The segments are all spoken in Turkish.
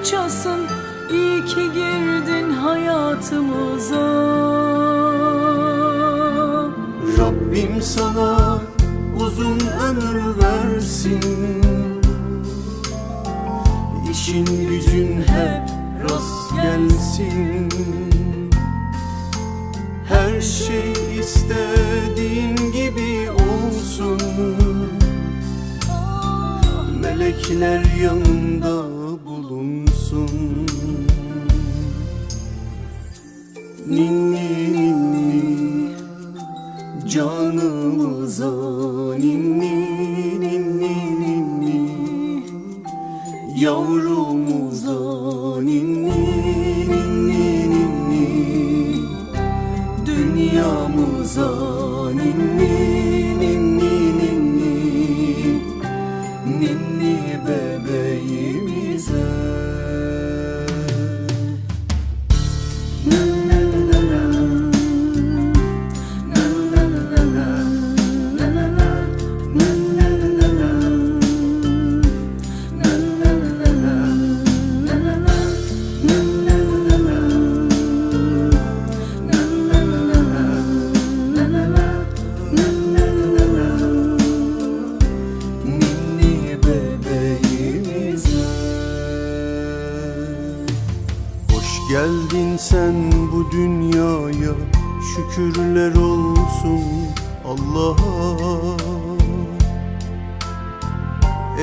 parçasın iyi ki girdin hayatımıza. Rabbim sana uzun ömür versin. İşin gücün hep rast gelsin. Her şey istediğin gibi olsun. Melekler yanında Ninni ninni Canımıza. Ninni ninni ninni Yavrumuza. Ninni ninni ninni Dünyamıza. Ninni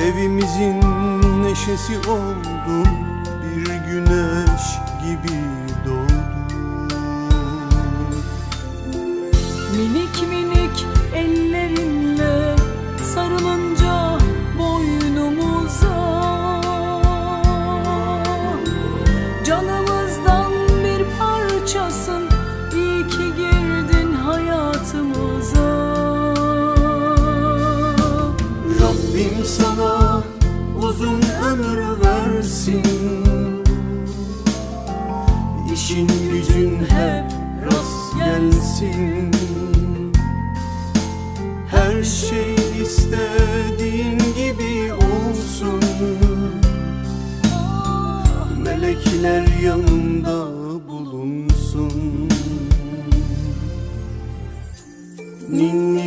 Evimizin neşesi oldun Bir güneş gibi doğdun Minik minik ellerinle ömür versin. İşin gücün hep rast gelsin. Her şey istediğin gibi olsun. Melekler yanında bulunsun. Ninni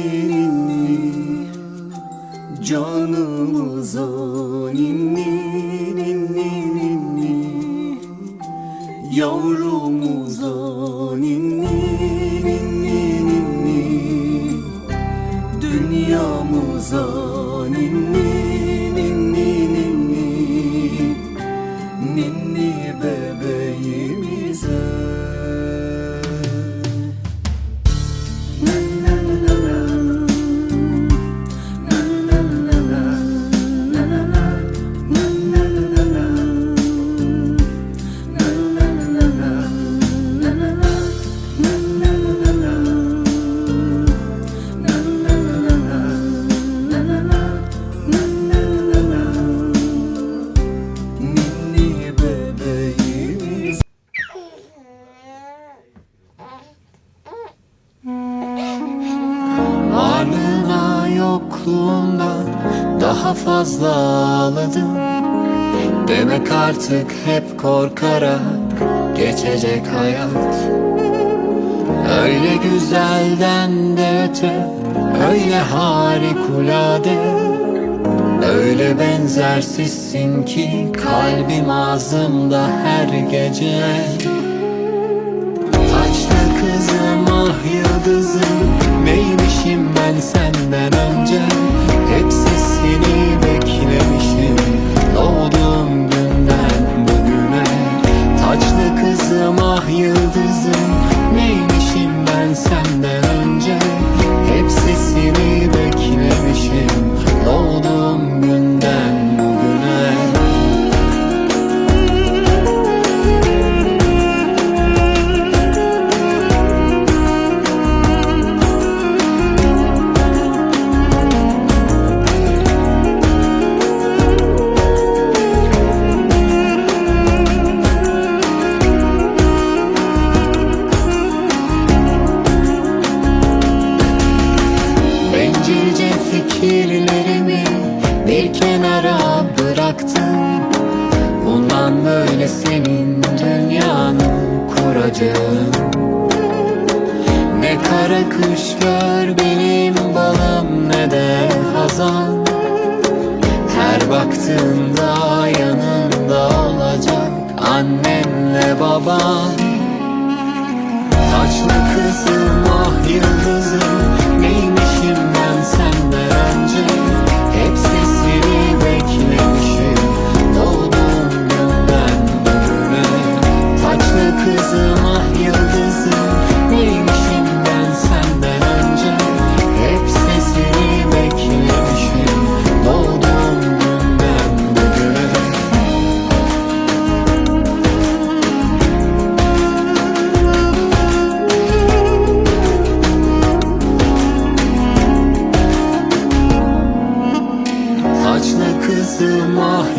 artık hep korkarak geçecek hayat. Öyle güzelden de öte, öyle harikulade. Öyle benzersizsin ki kalbim ağzımda her gece. Taçlı kızım ah yıldızım Neymişim ben senden önce böyle senin dünyanı kuracağım. Ne kara kış gör benim balım ne de hazan. Her baktığında yanında olacak annenle baban. Taçlı kızım ah yıldızım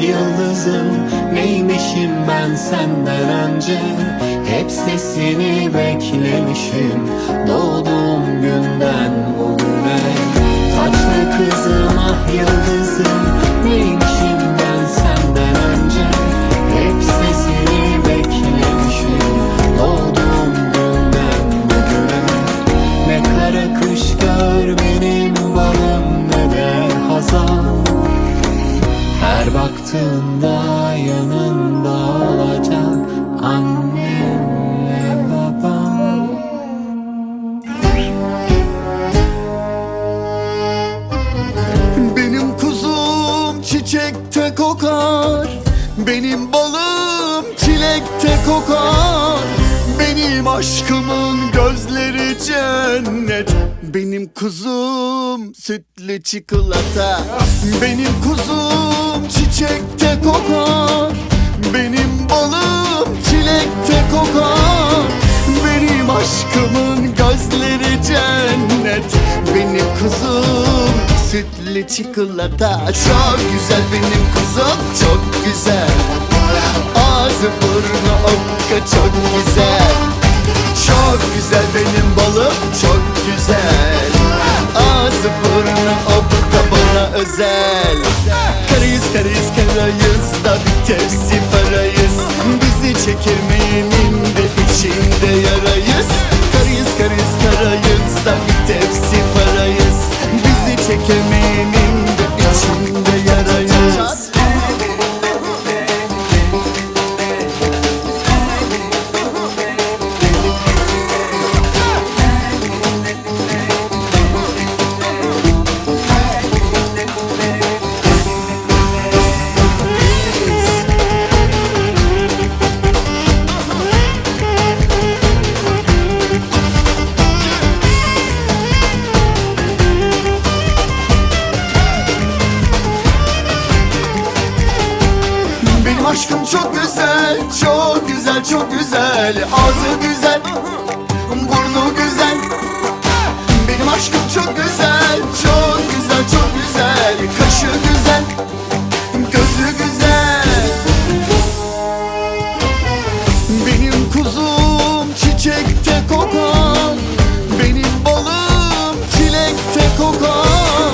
yıldızım. Neymişim ben senden önce? Hep sesini beklemişim. Doğduğum günden bugüne. Saçlı kızım ah yıldızım. Neymişim Baktığında yanında olacak annem ve babam. Benim kuzum çiçekte kokar. Benim balım çilekte kokar Benim aşkımın gözleri cennet. Benim kuzum sütlü çikolata. Benim kuzum çiçekte kokar. Benim balım çilekte kokar. Benim aşkımın gözleri cennet. Benim kuzum sütlü çikolata. Çok güzel benim kuzum çok güzel. Ağzı burnu okka çok güzel Çok güzel benim balım çok güzel. Ağzı burnu okka bana özel. Karayız karayız karayız da bir tepsi güzel Ağzı güzel, burnu güzel. Benim aşkım çok güzel, çok güzel, çok güzel. Kaşı güzel, gözü güzel. Benim kuzum çiçekte kokar. Benim balım çilekte kokar.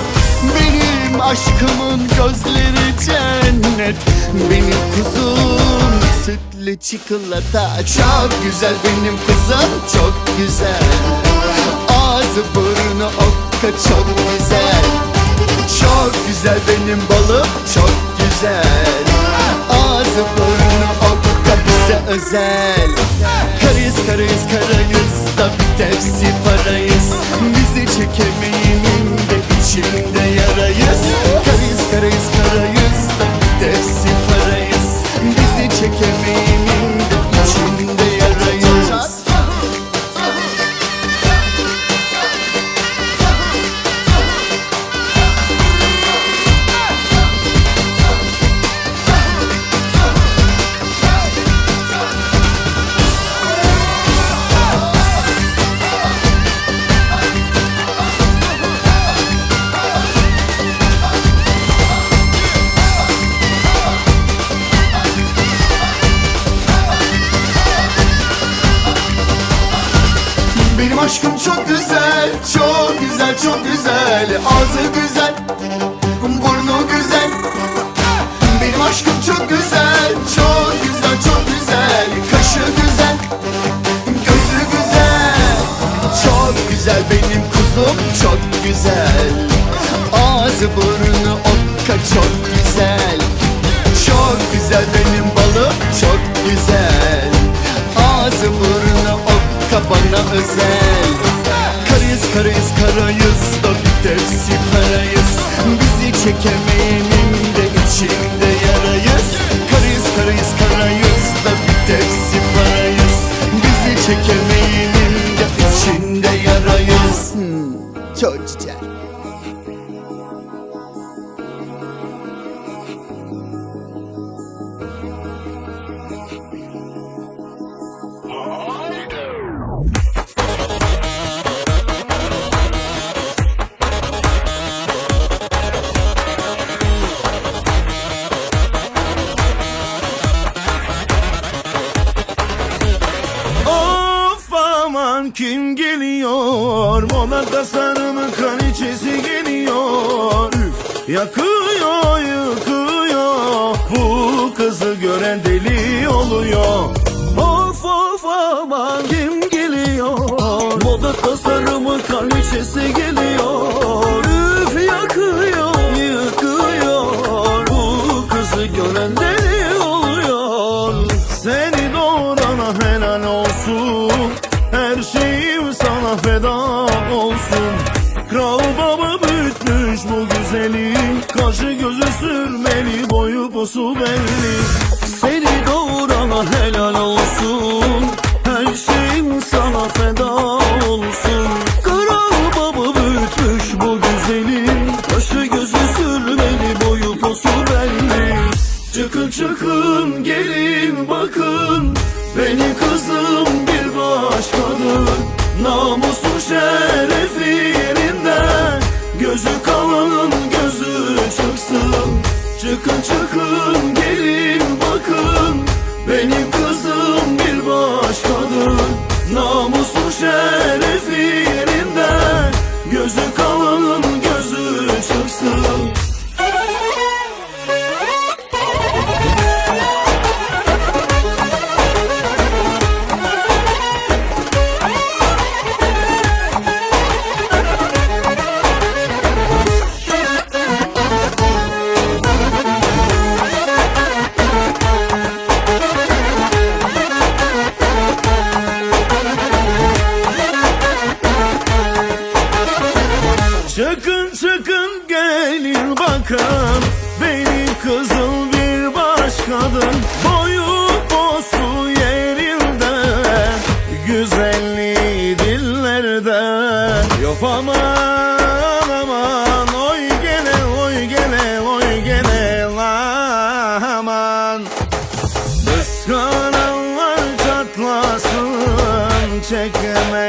Benim aşkımın gözleri cennet. Benim kuzum sütlü çikolata Çok güzel. Benim kızım çok güzel. Ağzı burnu okka çok güzel. Çok güzel benim balım çok güzel. Ağzı burnu okka bize özel. Karayız karayız karayız da bir tepsi parayız. Bizi çekemeyenin güzel. Ağzı burnu okka çok güzel. Çok güzel benim balım çok güzel. Ağzı burnu okka bana özel. Karıyız karıyız karayız da bir tepsi parayız. Bizi çekemeyenin de içinde yarayız. Karıyız karıyız karayız da bir tepsi parayız. Bizi çekemeyenin kim geliyor? Moda sarımı kraliçesi geliyor. Üf, Yakıyor yıkıyor. Bu kızı gören deli oluyor. Of of aman kim geliyor? Moda tasarımı kraliçesi geliyor. Konusu belli Çaran var çatlasın çekemez.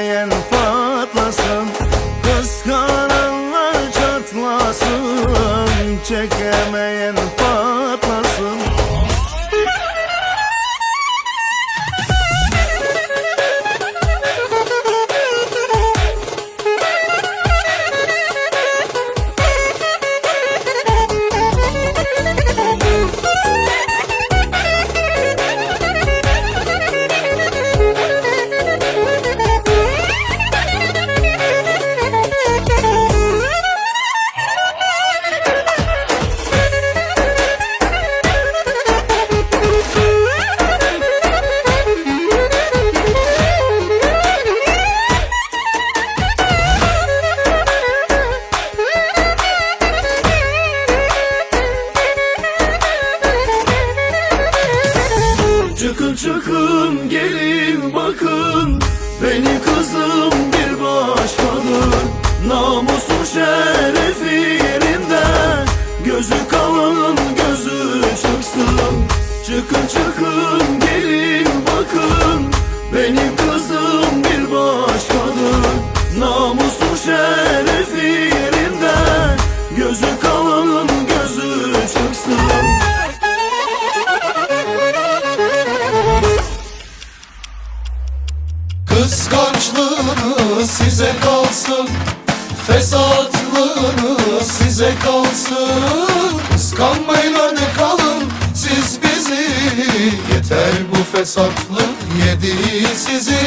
size kalsın. Kıskanmayın örnek kalın siz bizi. Yeter bu fesatlı yedi sizi.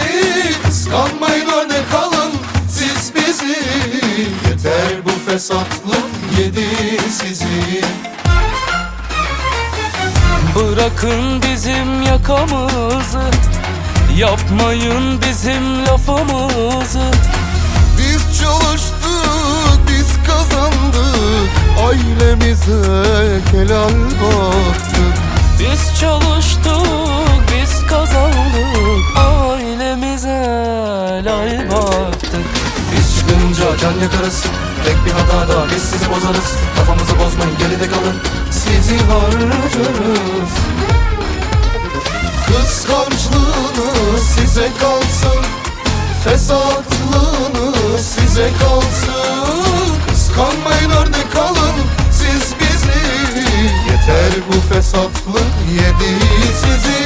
Kıskanmayın örnek kalın siz bizi. Yeter bu fesatlı yedi sizi. Bırakın bizim yakamızı Yapmayın bizim lafımızı. Biz çalış Ailemize helal baktık Biz çalıştık, biz kazandık. Ailemize lay baktık. Biz çıkınca can yakarız. Tek bir hatada biz sizi bozarız. Kafamızı bozmayın geride kalın. Sizi harcarız. Kıskançlığınız size kalsın. Fesatlığınız size kalsın bu fesatlık yedi sizi.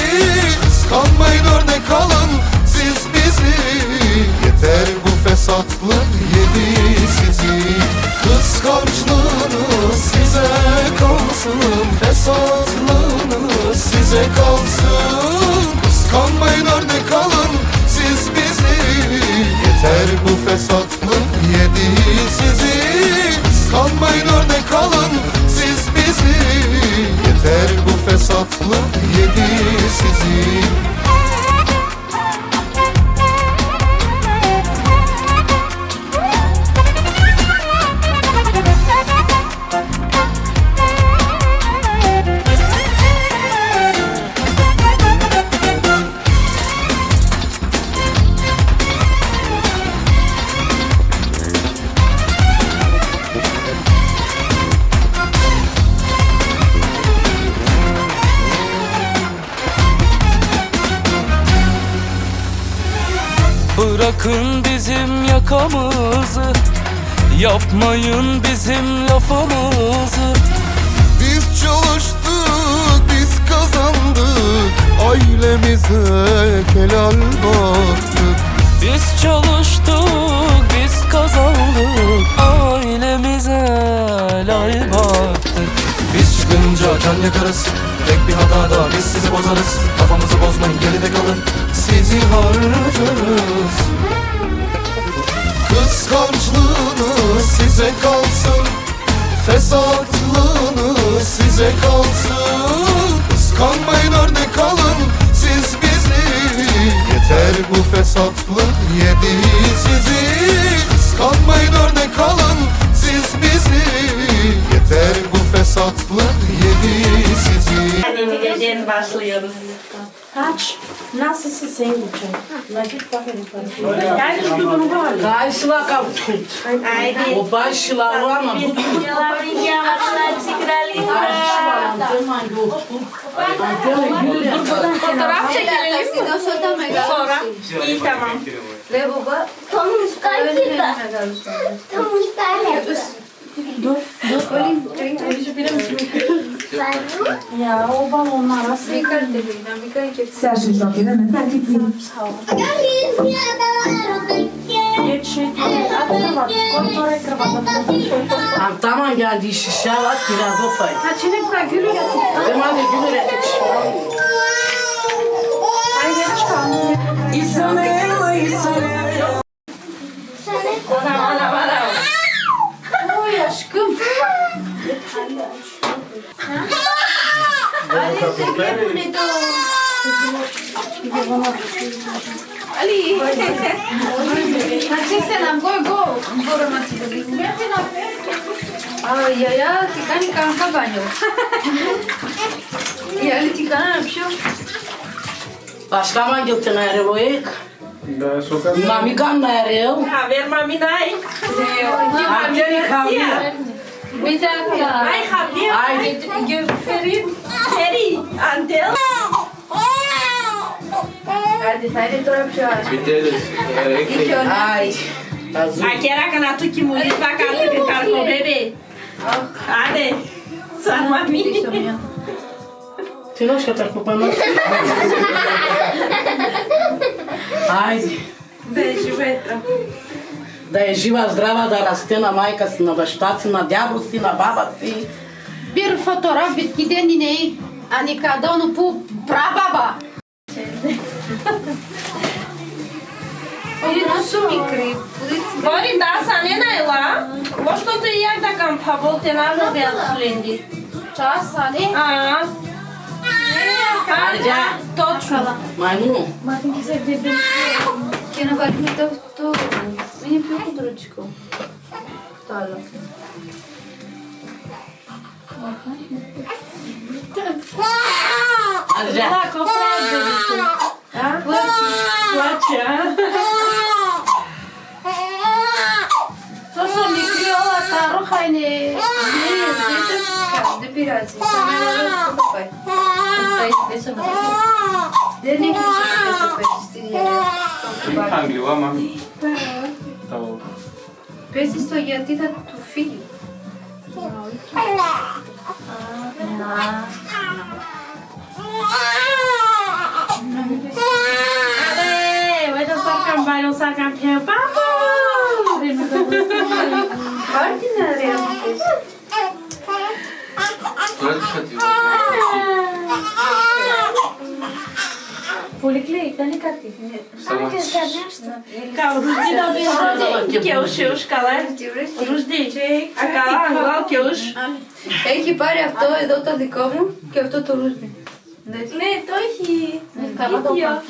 Kıskanmayın örnek alın Siz bizi. Yeter bu fesatlık yedi sizi. Kıskançlığınız size kalsın Fesatlığınız size kalsın. Kıskanmayın örnek alın Siz bizi. Yeter bu fesatlık yedi yedi sizi can yakarız. Tek bir hatada biz sizi bozarız. Kafamızı bozmayın geride kalın. Sizi harcarız. Kıskançlığınız size kalsın. Fesatlığınız size kalsın. Kıskanmayın örnek alın. Siz bizi. Yeter bu fesatlık yedi sizi. Kıskanmayın örnek alın. Siz bizi. Yeter bu fesatlık Neticeden başlıyoruz. Kaç? Nasılsın sen bu Nakit bakayım. Yani bir durum var. Karşıla kapı. Haydi. O başla var mı? Biz videoların yavaşlar çıkaralım. Fotoğraf çekelim. Sonra iyi tamam. Ve baba tam müstakil Tam Ya o balonlar nasıl? Geç şey Atla bak. Kontrol kravatı. Tamam geldi şişe var biraz o fay. Saçını bırak gülü getir. Tamam hadi gülür et. Ay geç kalmış. Bana bana. Oy aşkım Ali ne Hadi selam go go Bora mati Ay ya ya tikani kanka banyo Ya Ali tikana bir şey Başlama gittin ayrı boyuk. Mami kan ayrı. Haber mami nay. Amcani kavga. Bir dakika Ay haber. Ay. Göferim. Seri. Antel. Hadi hadi tora bir şey var İlk önce Ay. Aquela cana tu que mulher pra cá, tu cara com bebê. Hadi. Sen mami. Ty nożka tak popana. Aj. Beijo, да е жива, здрава, да расте на мајка си, на баща си, на дядо си, на баба си. Bir fotoğraf bitkiden ineği, Anika'da onu bu prababa. Или су ми крип. Бори, да, са не најла. Можно да ја да кам пабол те на нобел хленди. Час, а не? А. Арджа, точно. Маймуно. Маймуно. Quiero palpito todo. Мне пью дурочку. Стало. Так, оправдується. А? Плаче. Плаче, а? То, що не клювала, та рухай не... Не, не так, добирайся. Там я розкопай. Стоїть, де що не розкопай. Де не кишечка, що печеш, ти не Άγγλιο, άμα. Το... Πες το γιατί θα του φύγει. Τώρα τι θα τη δω. Policlínica, Nicati. Έχει πάρει αυτό εδώ το δικό μου και αυτό το ρούστι. Ναι, το έχει. Καλά το πάρει.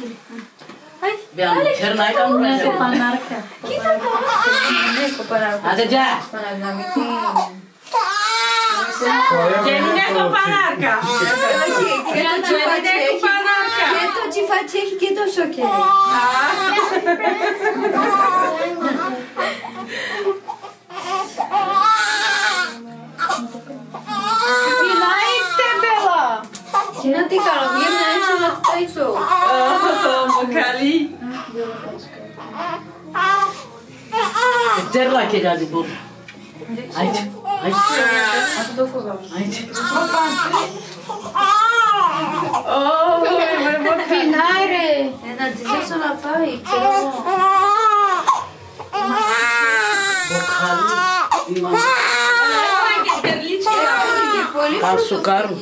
Ξέρνα ήταν μου. Κοίτα το. Άντε τζα. Και είναι κοπανάρκα. Και μια κοπανάρκα. Fatih gidiyor şokeri. Günaydın Bella. Günaydın Karol. Günaydın Şubat'tayso. Bakali. Derra kedadi bu. Ayç. Ayç. Ayç. Ayç. Ayç. Ayç. Oh, vuoi pappinare? E da zia sono poi che Boccali. Al suo caro.